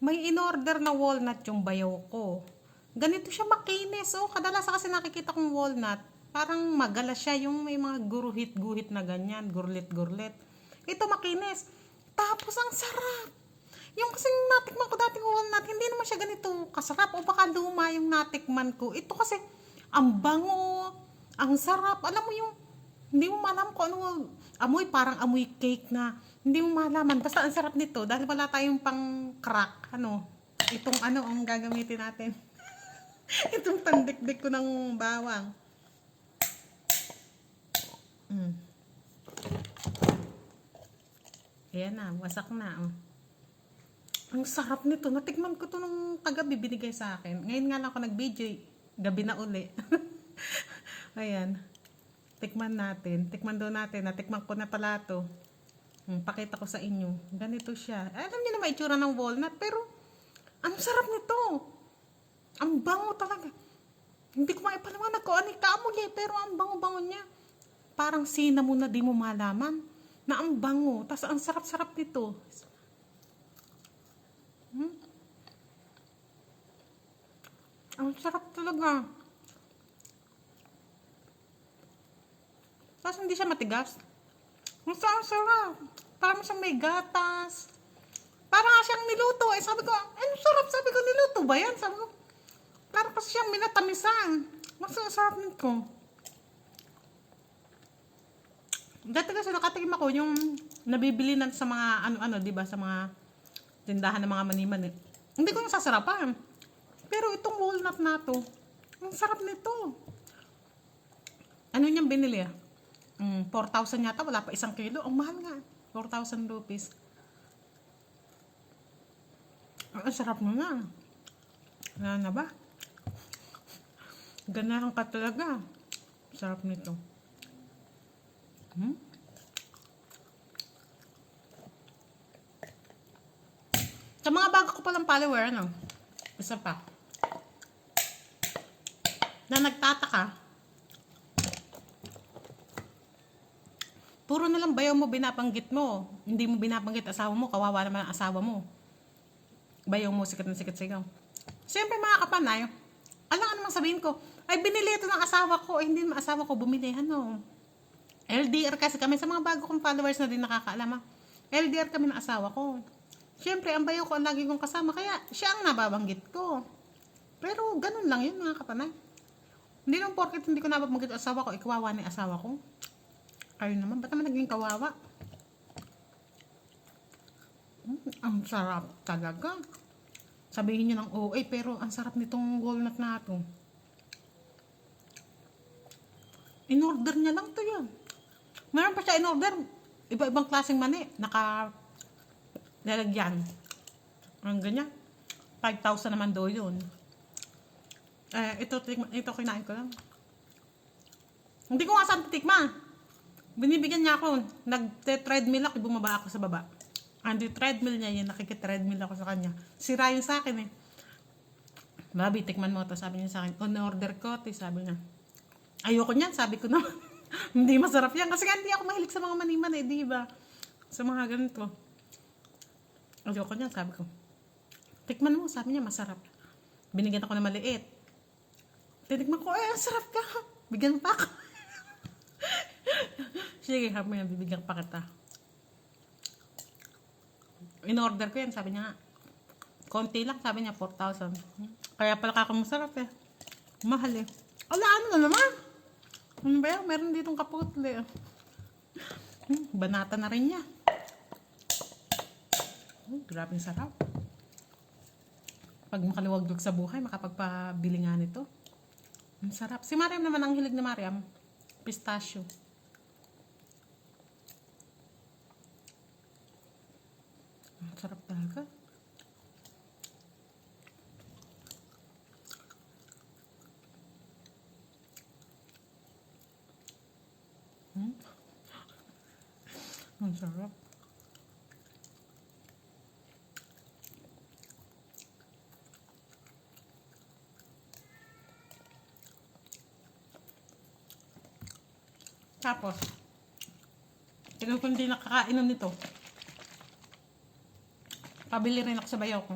may in-order na walnut yung bayaw ko. Ganito siya makinis. Oh, kadalasan kasi nakikita kong walnut, parang magala siya yung may mga guruhit-guhit na ganyan, gurlit-gurlit. Ito makinis. Tapos ang sarap. Yung kasing natikman ko dating walnut, hindi naman siya ganito kasarap o baka luma yung natikman ko. Ito kasi ang bango, ang sarap. Alam mo yung, hindi mo malam kung ano, amoy parang amoy cake na hindi mo malaman. Basta ang sarap nito dahil wala tayong pang crack. Ano, itong ano ang gagamitin natin. itong pandikdik ko ng bawang. Mm. Ayan na, wasak na. Oh. Ang sarap nito. Natikman ko to nung kagabi binigay sa akin. Ngayon nga lang ako nag-video. Gabi na uli. Ayan. Tikman natin. Tikman doon natin. Natikman ko na pala to. Hmm, pakita ko sa inyo. Ganito siya. Alam niyo na may itsura ng walnut. Pero, ang sarap nito. Ang bango talaga. Hindi ko maipaliwanag ko ano eh. Pero ang bango-bango niya. Parang sina mo na di mo malaman. Na ang bango. Tapos ang sarap-sarap nito. Hmm? Ang sarap talaga. Tapos hindi siya matigas. Ang sarap, sarap. Parang siyang may gatas. Parang nga siyang niluto. Eh, sabi ko, eh, sarap. Sabi ko, niluto ba yan? Sabi ko, parang kasi siyang minatamisan. Mas sarap nito. Dati kasi nakatikim ako yung nabibili na sa mga ano-ano, di ba? Sa mga tindahan ng mga maniman eh. Hindi ko nasasarapan. Pero itong walnut na to, ang sarap nito. Ano niyang binili ah? Mm, 4,000 yata, wala pa isang kilo. Ang mahal nga. 4,000 rupees. Ang sarap mo na. Wala na ba? Ganahan ka talaga. Sarap nito. Hmm? Sa mga bago ko palang follower, ano? Isa pa. Na nagtataka. Puro na lang bayaw mo binabanggit mo. Hindi mo binabanggit asawa mo, kawawa naman ang asawa mo. Bayaw mo, sikat na sikat sigaw. Siyempre mga kapanay, alam ka naman sabihin ko, ay binili ito ng asawa ko, ay hindi naman asawa ko bumili, ano. LDR kasi kami, sa mga bago kong followers na din nakakaalam, ah. LDR kami ng asawa ko. Siyempre, ang bayaw ko ang lagi kong kasama, kaya siya ang nababanggit ko. Pero ganun lang yun mga kapanay. Hindi naman porket hindi ko nababanggit ang asawa ko, ikawawa ni asawa ko. Kayo naman, ba't naman naging kawawa? Mm, ang sarap talaga. Sabihin niyo ng OA, pero ang sarap nitong walnut na ito. In-order niya lang to yun. Meron pa siya in-order. Iba-ibang klaseng mani. Naka lalagyan. Ang ganyan. 5,000 naman do yun. Eh, ito, ito kinain ko lang. Hindi ko nga saan titikman. Binibigyan niya ako. Nag-treadmill ako, bumaba ako sa baba. Andi treadmill niya yun, nakikitreadmill ako sa kanya. Sira yun sa akin eh. Babi, tikman mo to. Sabi niya sa akin, on order ko, te, sabi niya. Ayoko niyan, sabi ko naman. hindi masarap yan. Kasi hindi ako mahilig sa mga maniman eh, di ba? Sa mga ganito. Ayoko niyan, sabi ko. Tikman mo, sabi niya, masarap. Binigyan ako ng maliit. Tinikman ko, ang sarap ka. Bigyan pa ako. Sige, hapo yan, bibigyan pa kita. In-order ko yan, sabi niya nga. Konti lang, sabi niya, 4,000. Kaya pala kako masarap eh. Mahal eh. Ala, ano na naman? Ano ba yan? Meron ditong kaputli. Hmm, banata na rin niya. Hmm, grabe sarap. Pag makaluwagdog sa buhay, makapagpabili nga nito. Ang sarap. Si Mariam naman, ang hilig ni Mariam. Pistachio. Sarap talaga. Hmm? Ang sarap. Tapos, tignan ko hindi nakakainom nito. Pabili rin ako sa bayaw ko.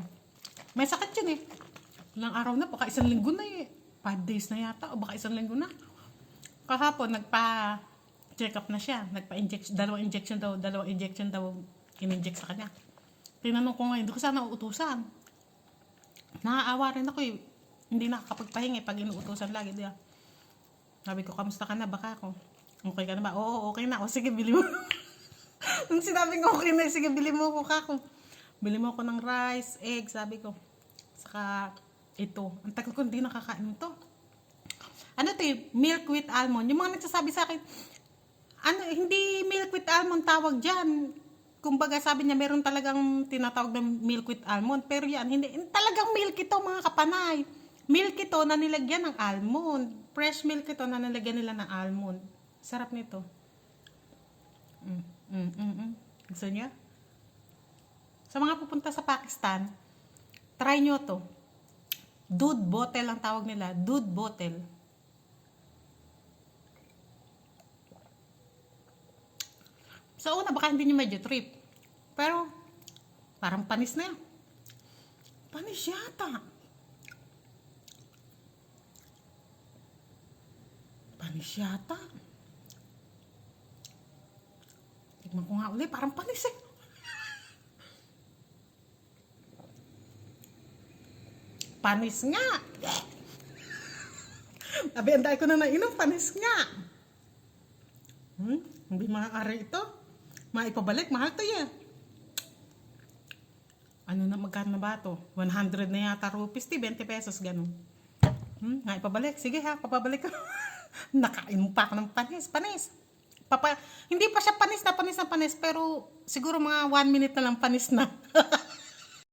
May sakit yun eh. Ilang araw na, baka isang linggo na eh. Five days na yata, o baka isang linggo na. Kahapon, nagpa check up na siya. Nagpa-injection, dalawang injection daw, dalawang injection daw in-inject sa kanya. Tinanong ko ngayon, hindi ko sana uutusan. Naaawa rin ako eh. Hindi nakakapagpahinga eh, pag inuutosan lagi. Di ba? Sabi ko, kamusta ka na? Baka ako. Okay ka na ba? Oo, okay na. O sige, bili mo. Nung sinabi ko okay na, sige, bili mo ako kako. Bili mo ako ng rice, egg, sabi ko. Saka ito. Ang tagal ko hindi nakakain ito. Ano to eh, milk with almond. Yung mga nagsasabi sa akin, ano, hindi milk with almond tawag dyan. Kumbaga sabi niya, meron talagang tinatawag na milk with almond. Pero yan, hindi. Talagang milk ito mga kapanay. Milk ito na nilagyan ng almond. Fresh milk ito na nilagyan nila ng almond. Sarap nito. Mm, mm, mm, mm. Gusto niya? Sa mga pupunta sa Pakistan, try nyo to. Dude bottle ang tawag nila. Dude bottle. Sa una, baka hindi nyo medyo trip. Pero, parang panis na yan. Panis yata. Panis yata. Tignan ko nga ulit, parang panis eh. Panis nga. Sabi, anday ko na nainom, panis nga. Hmm? Hindi maaari ito. Maipabalik, mahal to yan. Ano na, magkano na ba to? 100 na yata rupees, ti, 20 pesos, ganun. Hmm, maipabalik. Sige ha, papabalik ko. Nakain pa ako ng panis, panis. Papa, hindi pa siya panis na panis na panis, pero siguro mga 1 minute na lang panis na.